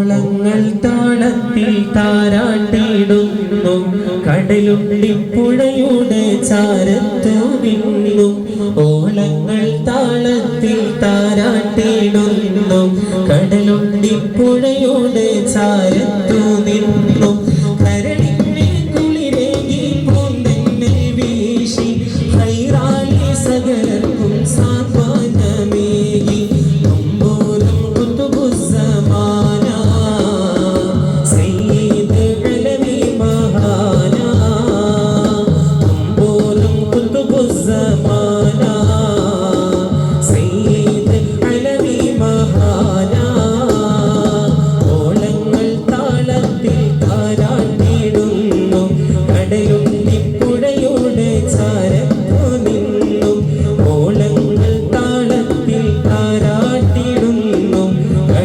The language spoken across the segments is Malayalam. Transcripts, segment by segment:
ഓളങ്ങൾ താളത്തിൽ താരാട്ടിടുന്നു. കടലുണ്ടി പുഴയുടെ ചാരത്തു നിന്നു. ഓളങ്ങൾ താളത്തിൽ താരാട്ടിടുന്നു. കടലുണ്ടി പുഴയുടെ ചാര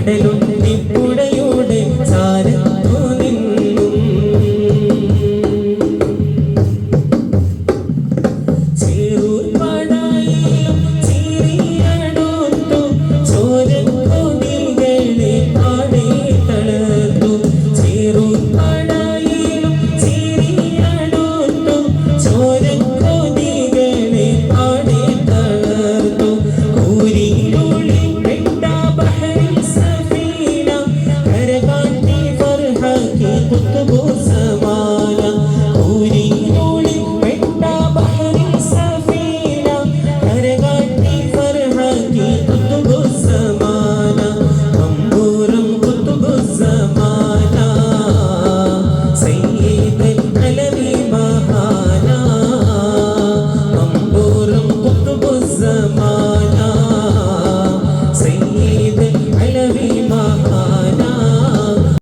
കടലും നിപ്പുടയുടെ ചാരത്തിൽ kurtulursan